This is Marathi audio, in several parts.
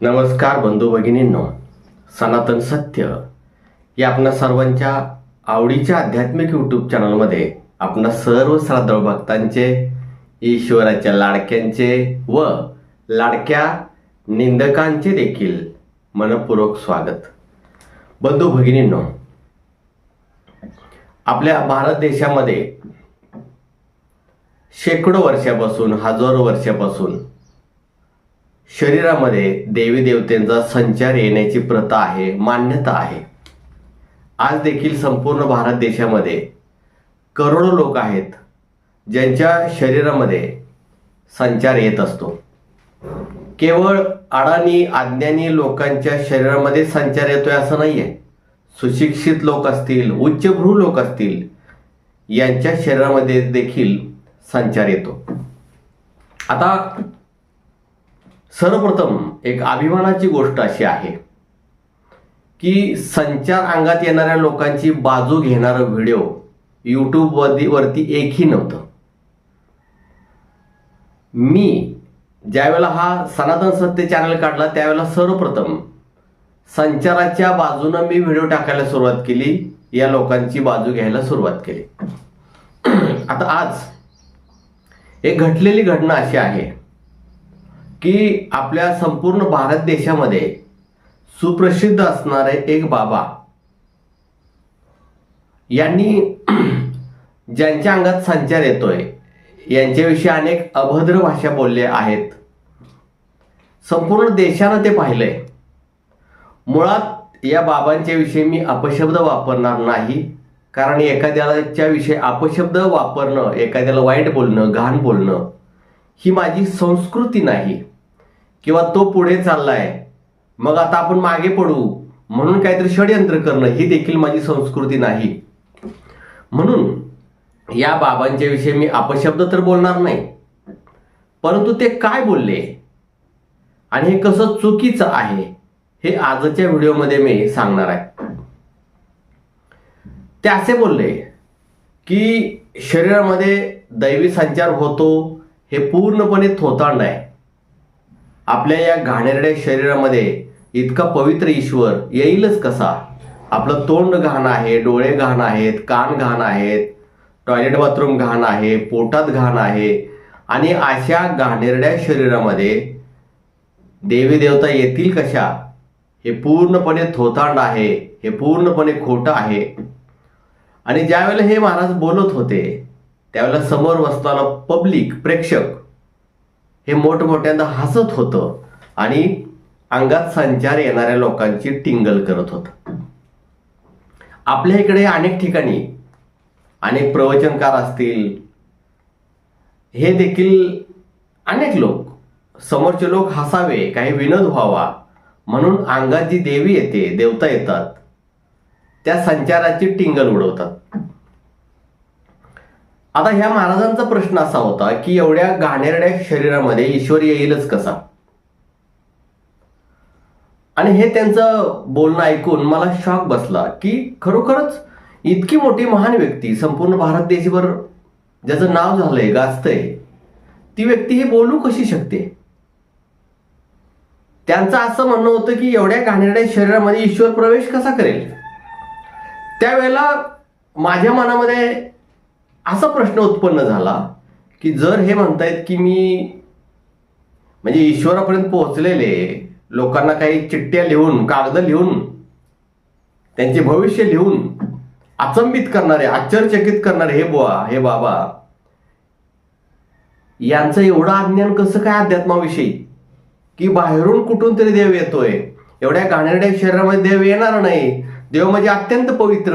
नमस्कार बंधू भगिनींनो सनातन सत्य या आपणा सर्वांच्या आवडीच्या आध्यात्मिक यूट्यूब चॅनलमध्ये आपणा सर्व श्राद्ध भक्तांचे ईश्वराच्या लाडक्यांचे व लाडक्या निंदकांचे देखील मनपूर्वक स्वागत. बंधू भगिनींनो आपल्या भारत देशामध्ये शेकडो वर्षापासून हजारो वर्षापासून शरीरामध्ये देवी देवतेंचा संचार येण्याची प्रथा आहे मान्यता आहे. आज देखील संपूर्ण भारत देशामध्ये करोडो लोक आहेत ज्यांच्या शरीरामध्ये संचार येत असतो. केवळ अडाणी अज्ञानी लोकांच्या शरीरामध्ये संचार येतोय असं नाही आहे सुशिक्षित लोक असतील उच्चभ्रू लोक असतील यांच्या शरीरामध्ये देखील संचार येतो. आता सर्वप्रथम एक अभिमानाची गोष्ट अशी आहे की संचार अंगात येणाऱ्या लोकांची बाजू घेणारा व्हिडिओ यूट्यूबवरती वरती एकही नव्हतं. मी ज्यावेळेला हा सनातन सत्य चॅनल काढला त्यावेळेला सर्वप्रथम संचाराच्या बाजूनं मी व्हिडिओ टाकायला सुरुवात केली या लोकांची बाजू घ्यायला सुरुवात केली. आता आज एक घटलेली घटना अशी आहे. की आपल्या संपूर्ण भारत देशामध्ये सुप्रसिद्ध असणारे एक बाबा. यांनी ज्यांच्या अंगात संचार येतोय यांच्याविषयी अनेक अभद्र भाषा बोलल्या आहेत. संपूर्ण देशानं ते पाहिलंय. मुळात या बाबांच्या विषयी मी अपशब्द वापरणार नाही कारण एखाद्याच्या विषयी अपशब्द वापरणं एखाद्याला वाईट बोलणं घाण बोलणं ही माझी संस्कृती नाही. किंवा तो पुढे चाललाय मग आता आपण मागे पडू म्हणून काहीतरी षडयंत्र करणं ही देखील माझी संस्कृती नाही. म्हणून या बाबांच्या विषयी मी अपशब्द तर बोलणार नाही परंतु ते काय बोलले? आणि हे कसं चुकीचं आहे हे आजच्या व्हिडिओमध्ये मी सांगणार आहे. ते असे बोलले की शरीरामध्ये दैवी संचार होतो हे पूर्णपणे थोतांड आहे. आपल्या या घाणेरड्या शरीरामध्ये इतका पवित्र ईश्वर येईलच कसा? आपलं तोंड घाण आहे डोळे घाण आहेत कान घाण आहेत टॉयलेट बाथरूम घाण आहे पोटात घाण आहे आणि अशा घाणेरड्या शरीरामध्ये देवी देवता येतील कशा? हे पूर्णपणे थोतांड आहे हे पूर्णपणे खोटं आहे. आणि ज्यावेळेला हे महाराज बोलत होते त्यावेळेला समोर बसताना पब्लिक प्रेक्षक हे मोठमोठ्यांदा हसत होतं आणि अंगात संचार येणाऱ्या लोकांची टिंगल करत होतं. आपल्या इकडे अनेक ठिकाणी अनेक प्रवचनकार असतील. हे देखील अनेक लोक समोरचे लोक हसावे काही विनोद व्हावा म्हणून अंगात जी देवी येते देवता येतात त्या संचाराची टिंगल उडवतात. आता ह्या महाराजांचा प्रश्न असा होता की एवढ्या घाणेरड्या शरीरामध्ये ईश्वर येईलच कसा? आणि हे त्यांचं बोलणं ऐकून मला शॉक बसला की खरोखरच इतकी मोठी महान व्यक्ती संपूर्ण भारत देशभर ज्याचं नाव झालंय गाजतंय ती व्यक्ती हे बोलू कशी शकते? त्यांचं असं म्हणणं होतं की एवढ्या घाणेरड्या शरीरामध्ये ईश्वर प्रवेश कसा करेल? त्यावेळेला माझ्या मनामध्ये असा प्रश्न उत्पन्न झाला की जर हे म्हणतायत की मी म्हणजे ईश्वरापर्यंत पोहोचलेले लोकांना काही चिठ्ठ्या लिहून कागद लिहून त्यांचे भविष्य लिहून अचंबित करणारे आश्चर्यचकित करणारे हे बुवा हे बाबा यांचं एवढं अज्ञान कसं काय अध्यात्माविषयी? की बाहेरून कुठून तरी देव येतोय. एवढ्या घाणेरड्या शरीरामध्ये देव येणार नाही. देव म्हणजे अत्यंत पवित्र.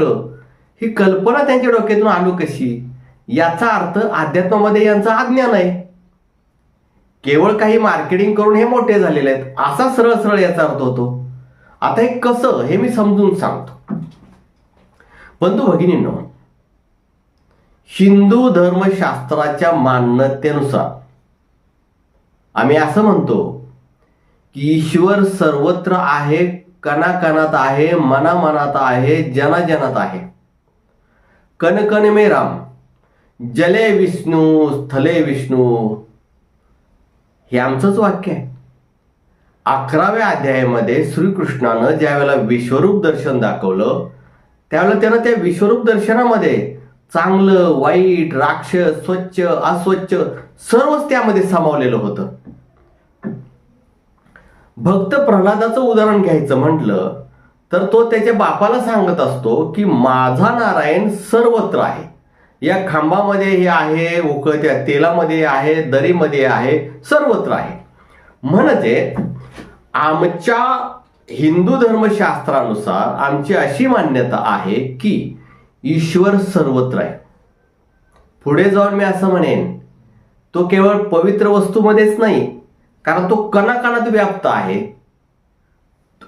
ही कल्पना त्यांच्या डोक्यातून आलो कशी? याचा अर्थ अध्यात्मामध्ये यांचं अज्ञान आहे. केवळ काही मार्केटिंग करून हे मोठे झालेले आहेत. असा सरळ सरळ याचा अर्थ होतो. आता हे कसं हे मी समजून सांगतो. बंधू भगिनींनो हिंदू धर्मशास्त्राच्या मान्यतेनुसार आम्ही असं म्हणतो की ईश्वर सर्वत्र आहे कणाकणात आहे मनामनात आहे जनाजनात आहे. कणकण मे राम. जले विष्णू स्थले विष्णू. हे आमचंच वाक्य आहे. अकराव्या अध्यायामध्ये श्रीकृष्णानं ज्यावेळेला विश्वरूप दर्शन दाखवलं त्यावेळेला त्यानं त्या विश्वरूप दर्शनामध्ये चांगलं वाईट राक्षस स्वच्छ अस्वच्छ सर्वच त्यामध्ये सामावलेलं होतं. भक्त प्रल्हादाचं उदाहरण घ्यायचं म्हटलं तर तो त्याच्या बापाला सांगत असतो की माझा नारायण सर्वत्र आहे. या खांबामध्ये हे आहे उकळत्या तेलामध्ये आहे दरीमध्ये आहे सर्वत्र आहे. म्हणजे आमच्या हिंदू धर्मशास्त्रानुसार आमची अशी मान्यता आहे की ईश्वर सर्वत्र आहे. पुढे जाऊन मी असं म्हणेन तो केवळ पवित्र वस्तूमध्येच नाही कारण तो कणाकणात व्याप्त आहे.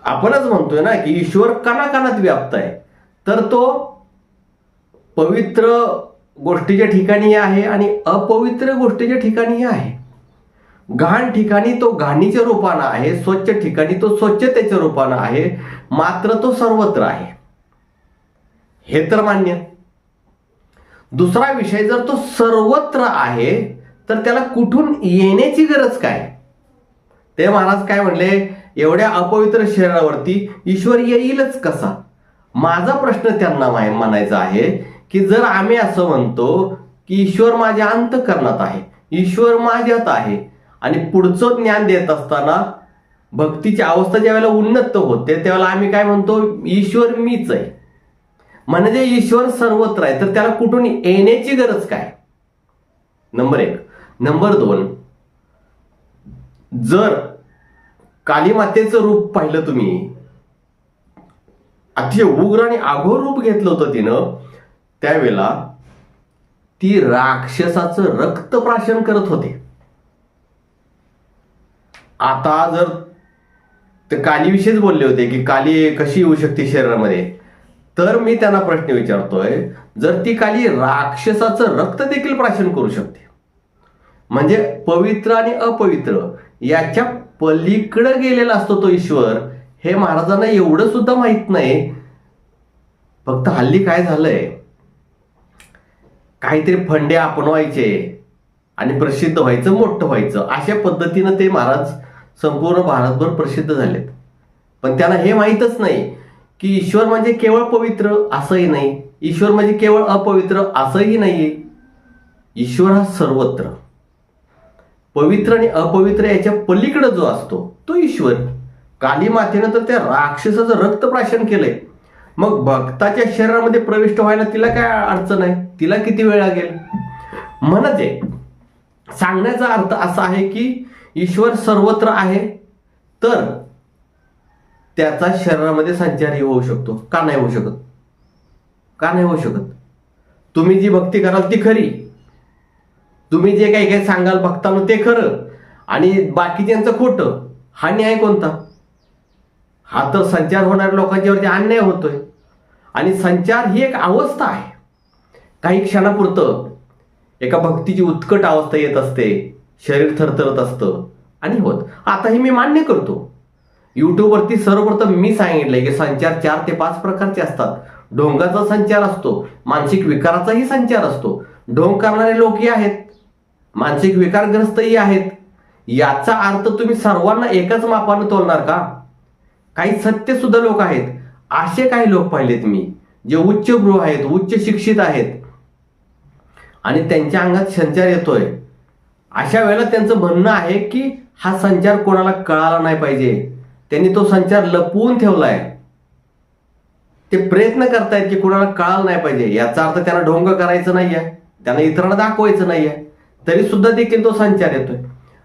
आपणच म्हणतोय ना की ईश्वर कणाकणात व्याप्त आहे. तर तो पवित्र गोष्टीच्या ठिकाणी आहे आणि अपवित्र गोष्टीच्या ठिकाणी आहे. घाण ठिकाणी तो घाणीच्या रूपानं आहे स्वच्छ ठिकाणी तो स्वच्छतेच्या रूपानं आहे मात्र तो सर्वत्र आहे. हे तर मान्य. दुसरा विषय जर तो सर्वत्र आहे तर त्याला कुठून येण्याची गरज काय? ते महाराज काय म्हणले एवढ्या अपवित्र शरीरावरती ईश्वर येईलच कसा? माझा प्रश्न त्यांना म्हणायचा आहे की जर आम्ही असं म्हणतो की ईश्वर माझ्या अंतकरणात आहे ईश्वर माझ्यात आहे आणि पुढचं ज्ञान देत असताना भक्तीची अवस्था ज्यावेळेला उन्नत होते त्यावेळेला आम्ही काय म्हणतो ईश्वर मीच आहे. म्हणजे ईश्वर सर्वत्र आहे तर त्याला कुठून येण्याची गरज काय? नंबर एक. नंबर दोन. जर कालीमातेचं रूप पाहिलं तुम्ही अतिशय उग्र आणि आघोर रूप घेतलं होतं तिनं त्यावेळेला ती राक्षसाचं रक्तप्राशन करत होते. आता जर ते कालीविषयीच बोलले होते की काली कशी येऊ शकते शरीरामध्ये तर मी त्यांना प्रश्न विचारतोय जर ती काली राक्षसाचं रक्त देखील प्राशन करू शकते म्हणजे पवित्र आणि अपवित्र याच्या पलीकडं गेलेला असतो तो ईश्वर हे महाराजांना एवढं सुद्धा माहीत नाही. फक्त हल्ली काय झालंय काहीतरी फंडे आपणवायचे आणि प्रसिद्ध व्हायचं मोठं व्हायचं. अशा पद्धतीनं ते महाराज संपूर्ण भारतभर प्रसिद्ध झालेत. पण त्यांना हे माहीतच नाही की ईश्वर म्हणजे केवळ पवित्र असंही नाही. ईश्वर म्हणजे केवळ अपवित्र असंही नाही ईश्वर हा सर्वत्र. पवित्र आणि अपवित्र याच्या पलीकडे जो असतो तो ईश्वर. काली मातेनं तर त्या राक्षसाचं रक्तप्राशन केलंय. मग भक्ताच्या शरीरामध्ये प्रविष्ट व्हायला तिला काय अडचण आहे? तिला किती वेळ लागेल? म्हणजे सांगण्याचा अर्थ असा आहे की ईश्वर सर्वत्र आहे तर त्याचा शरीरामध्ये संचारही होऊ शकतो. का नाही होऊ शकत? का नाही होऊ शकत? तुम्ही जी भक्ती कराल ती खरी. तुम्ही जे काही काही सांगाल भक्तांना ते खरं. आणि बाकीच्यांचं खोटं हा न्याय कोणता? हा तर संचार होणाऱ्या लोकांच्यावरती अन्याय होतोय. आणि संचार ही एक अवस्था आहे. काही क्षणापुरतं एका भक्तीची उत्कट अवस्था येत असते. शरीर थरथरत असतं आणि होत. आताही मी मान्य करतो. यूट्यूबवरती सर्वप्रथम मी सांगितलंय की संचार चार ते पाच प्रकारचे असतात. ढोंगाचा संचार असतो. मानसिक विकाराचाही संचार असतो. ढोंग करणारे लोकही आहेत. मानसिक विकारग्रस्तही आहेत. याचा अर्थ तुम्ही सर्वांना एकाच मापानं तोलणार का? काही सत्य सुद्धा लोक आहेत. असे काही लोक पाहिलेत मी. जे उच्च गृह आहेत उच्च शिक्षित आहेत. आणि त्यांच्या अंगात संचार येतोय. अशा वेळेला त्यांचं म्हणणं आहे की हा संचार कोणाला कळाला नाही पाहिजे. त्यांनी तो संचार लपवून ठेवलाय. ते प्रयत्न करतायत की कोणाला कळालं नाही पाहिजे. याचा अर्थ त्यांना ढोंग करायचं नाहीये. त्यांना इतरांना दाखवायचं नाहीये. तरी सुद्धा देखील तो संचार येतोय.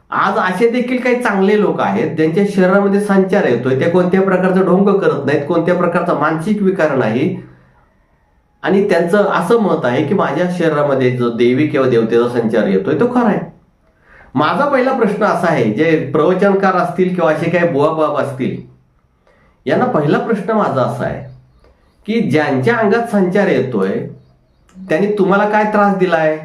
आज असे देखील काही चांगले लोक आहेत ज्यांच्या शरीरामध्ये संचार येतोय. ते कोणत्या प्रकारचं ढोंग करत नाहीत कोणत्या प्रकारचा मानसिक विकार नाही. आणि त्यांचं असं मत आहे की माझ्या शरीरामध्ये जो देवी किंवा देवतेचा संचार येतोय तो खरा आहे. माझा पहिला प्रश्न असा आहे जे प्रवचनकार असतील किंवा असे काही बुवा बाब असतील यांना पहिला प्रश्न माझा असा आहे की ज्यांच्या अंगात संचार येतोय त्यांनी तुम्हाला काय त्रास दिलाय?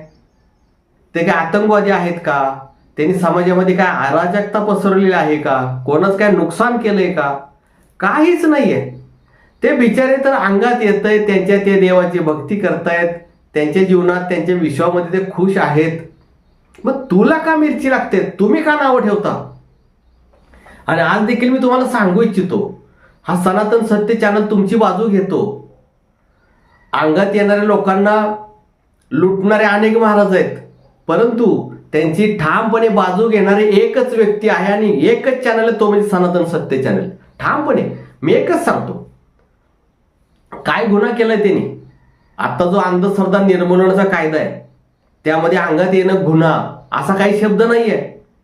ते काय आतंकवादी आहेत का? त्यांनी समाजामध्ये काय अराजकता पसरवलेली आहे का? कोणाच काय नुकसान केलंय का? काहीच नाहीये. ते बिचारे तर अंगात येत आहेत त्यांच्या ते देवाची भक्ती करतायत त्यांच्या जीवनात त्यांच्या विश्वामध्ये ते खुश आहेत. मग तुला का मिरची लागते? तुम्ही का नावं ठेवता? आणि आज देखील मी तुम्हाला सांगू इच्छितो हा सनातन सत्य चॅनल तुमची बाजू घेतो. अंगात येणाऱ्या लोकांना लुटणारे अनेक महाराज आहेत परंतु त्यांची ठामपणे बाजू घेणारे एकच व्यक्ती आहे आणि एकच चॅनल आहे तो म्हणजे सनातन सत्य चॅनल ठामपणे मी एकच सांगतो. काय गुन्हा केलाय त्यांनी? आता जो अंधश्रद्धा निर्मूलनाचा कायदा आहे त्यामध्ये अंगात येणं गुन्हा असा काही शब्द नाहीये.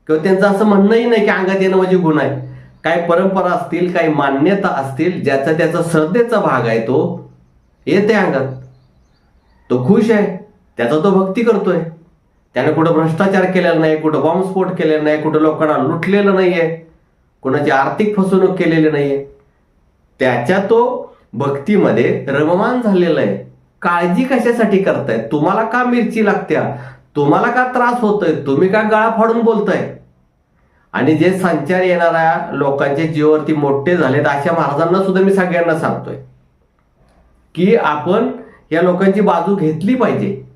किंवा त्यांचं असं म्हणणंही नाही की अंगात येणं म्हणजे गुन्हा आहे. काही परंपरा असतील काही मान्यता असतील ज्याचा त्याचा श्रद्धेचा भाग आहे तो येते अंगात. तो खुश आहे त्याचा तो भक्ती करतोय. त्याने कुठं भ्रष्टाचार केलेला नाही कुठं बॉम्बस्फोट केलेला नाही कुठं लोकांना लुटलेलं नाहीये. कुणाची आर्थिक फसवणूक केलेली नाहीये. त्याच्या तो भक्तीमध्ये रममान झालेलं आहे. काळजी कशासाठी करताय? तुम्हाला का मिरची लागत्या? तुम्हाला का त्रास होतोय? तुम्ही का गळा फाडून बोलताय? आणि जे संचार येणाऱ्या लोकांच्या जीवावरती मोठे झालेत अशा महाराजांना सुद्धा मी सगळ्यांना सांगतोय. की आपण या लोकांची बाजू घेतली पाहिजे.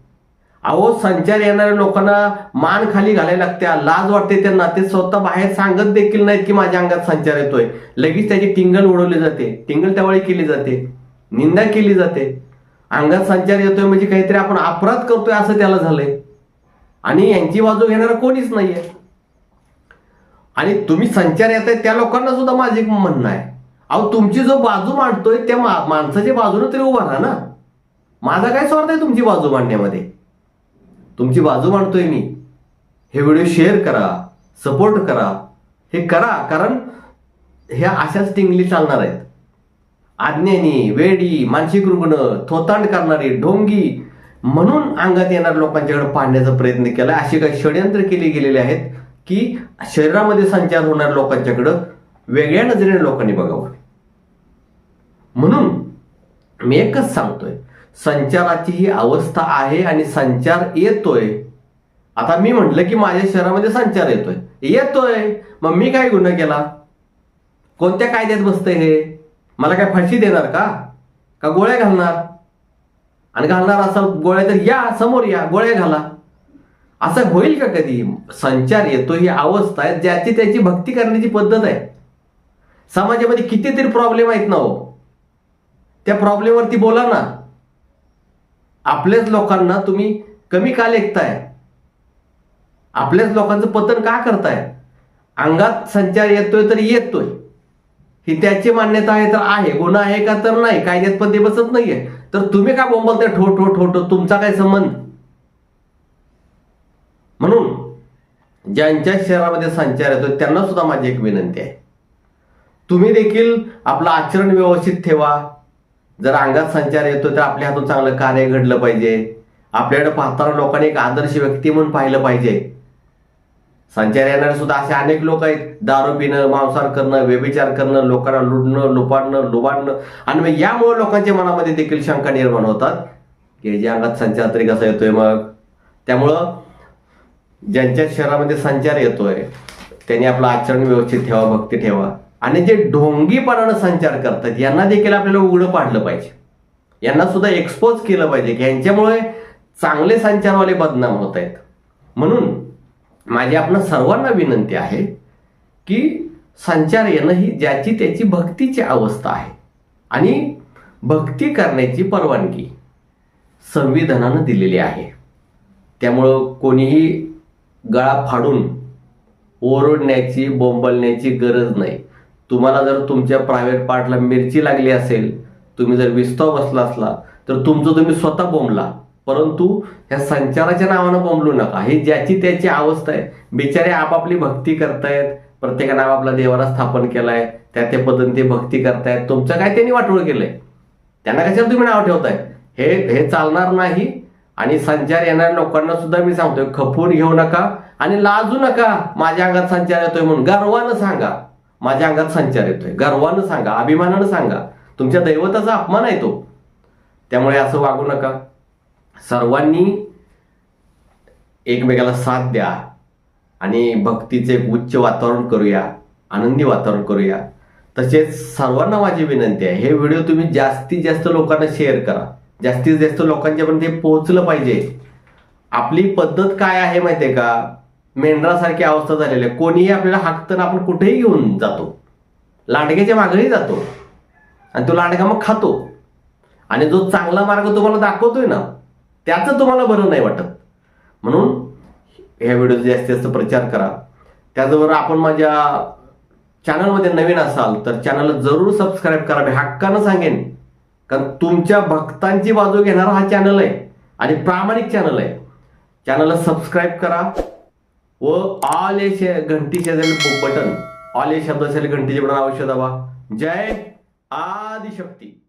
अहो संचार येणाऱ्या लोकांना मान खाली घालायला लागत्या. लाज वाटते त्यांना ते स्वतः बाहेर सांगत देखील नाहीत की माझ्या अंगात संचार येतोय. लगेच त्याची टिंगल उडवली जाते. टिंगल त्यावेळी केली जाते. निंदा केली जाते. अंगात संचार येतोय म्हणजे काहीतरी आपण अपराध करतोय असं त्याला झालंय. आणि यांची बाजू घेणारं कोणीच नाहीये. आणि तुम्ही संचार येत आहे त्या लोकांना सुद्धा माझं एक म्हणणं आहे. अहो तुमची जो बाजू मांडतोय त्या मा- माणसाच्या बाजूने तरी उभा राहा ना. माझा काय स्वार्थ आहे तुमची बाजू मांडण्यामध्ये? तुमची बाजू मांडतोय मी. हे व्हिडिओ शेअर करा सपोर्ट करा. हे करा कारण ह्या अशाच टिंगली चालणार आहेत. आज्ञानी वेडी मानसिक रुग्ण थोतांड करणारी ढोंगी म्हणून अंगात येणाऱ्या लोकांच्याकडे पाहण्याचा प्रयत्न केला. अशी काही षडयंत्र केली गेलेली आहेत की शरीरामध्ये संचार होणाऱ्या लोकांच्याकडं वेगळ्या नजरेने लोकांनी बघावं. म्हणून मी एकच सांगतोय. संचाराची ही अवस्था आहे आणि संचार येतोय. आता मी म्हटलं की माझ्या शहरामध्ये संचार येतोय. येतोय. मग मी काय गुन्हा केला? कोणत्या कायद्यात बसतंय हे? मला काय फाशी देणार का? का गोळ्या घालणार? आणि घालणार असं गोळ्या तर या समोर या गोळ्या घाला. असं होईल का कधी? संचार येतो ही अवस्था आहे ज्याची त्याची भक्ती करण्याची पद्धत आहे. समाजामध्ये कितीतरी प्रॉब्लेम आहेत ना हो. त्या प्रॉब्लेमवरती बोला ना. आपल्याच लोकांना तुम्ही कमी का लेखताय? आपल्याच लोकांचं पतन का करताय? अंगात संचार येतोय तर येतोय. ही त्याची मान्यता आहे तर आहे. गुन्हा आहे का तर नाही? कायद्यात पण ते बसत नाहीये. तर तुम्ही का बोंबलताय? ठो ठो ठो ठो. तुमचा काय संबंध? म्हणून ज्यांच्या शहरामध्ये संचार येतो त्यांना सुद्धा माझी एक विनंती आहे. तुम्ही देखील आपलं आचरण व्यवस्थित ठेवा. जर अंगात संचार येतो तर आपल्या हातून चांगलं कार्य घडलं पाहिजे. आपल्याकडे पाहताना लोकांनी एक आदर्श व्यक्ती म्हणून पाहिलं पाहिजे. संचार येणारे सुद्धा असे अनेक लोक आहेत. दारू पिणं मांसाहार करणं व्यभिचार करणं लोकांना लुटणं लुपाडणं लुबाडणं. आणि मग यामुळे लोकांच्या मनामध्ये देखील शंका निर्माण होतात. की जे अंगात संचार तरी कसा येतोय मग? त्यामुळं ज्यांच्या शहरामध्ये संचार येतोय त्यांनी आपलं आचरण व्यवस्थित ठेवा भक्ती ठेवा. आणि जे ढोंगीपणानं संचार करतात यांना देखील आपल्याला उघडं पाडलं पाहिजे. यांना सुद्धा एक्सपोज केलं पाहिजे की यांच्यामुळे चांगले संचारवाले बदनाम होत आहेत. म्हणून माझी आपण सर्वांना विनंती आहे की संचार येणं ही ज्याची त्याची भक्तीची अवस्था आहे. आणि भक्ती करण्याची परवानगी संविधानानं दिलेली आहे. त्यामुळं कोणीही गळा फाडून ओरडण्याची बोंबलण्याची गरज नाही. तुम्हाला जर तुमच्या प्रायव्हेट पार्टला मिरची लागली असेल तुम्ही जर विस्तव बसला असला तर तुमचं तुम्ही स्वतः बोंबला. परंतु ह्या संचाराच्या नावानं बोंबलू नका. हे ज्याची त्याची अवस्था आहे. बिचारे आपापली भक्ती करतायत. प्रत्येकानं आपापला देवाला स्थापन केलाय. त्या त्या पद्धतीने ते भक्ती करतायत. तुमचं काय त्यांनी वाटोळ केलंय? त्यांना कशाला तुम्ही नाव ठेवताय? हे हे चालणार नाही. आणि संचार येणाऱ्या लोकांना सुद्धा मी सांगतोय खपवून घेऊ नका आणि लाजू नका. माझ्या अंगात संचार येतोय म्हणून. गर्वानं सांगा. माझ्या अंगात संचार येतोय. गर्वानं सांगा अभिमानानं सांगा. तुमच्या दैवताचा अपमान आहे तो. त्यामुळे असं वागू नका. सर्वांनी एकमेकाला साथ द्या आणि भक्तीचे एक उच्च वातावरण करूया आनंदी वातावरण करूया. तसेच सर्वांना माझी विनंती आहे हे व्हिडिओ तुम्ही जास्तीत जास्त लोकांना शेअर करा. जास्तीत जास्त लोकांच्यापर्यंत हे पोहोचलं पाहिजे. आपली पद्धत काय आहे माहिती आहे का? मेंढरासारखी अवस्था झालेली आहे. कोणीही आपल्याला हाकताना आपण कुठेही घेऊन जातो. लांडग्याच्या मागेही जातो. आणि तो लांडगा मग खातो. आणि जो चांगला मार्ग तुम्हाला दाखवतोय ना त्याचं तुम्हाला बरं नाही वाटत. म्हणून ह्या व्हिडिओ जास्तीत जास्त प्रचार करा. त्याचबरोबर आपण माझ्या चॅनलमध्ये नवीन असाल तर चॅनलला जरूर सबस्क्राईब करा. मी हक्कानं सांगेन. कारण तुमच्या भक्तांची बाजू घेणारा हा चॅनल आहे. आणि प्रामाणिक चॅनल आहे. चॅनलला सबस्क्राईब करा. व ऑल ए झाले घंटी शेजारी बटन ऑल ए शब्द असेल घंटीचे बटन अवश्य दाबा जय आदिशक्ती.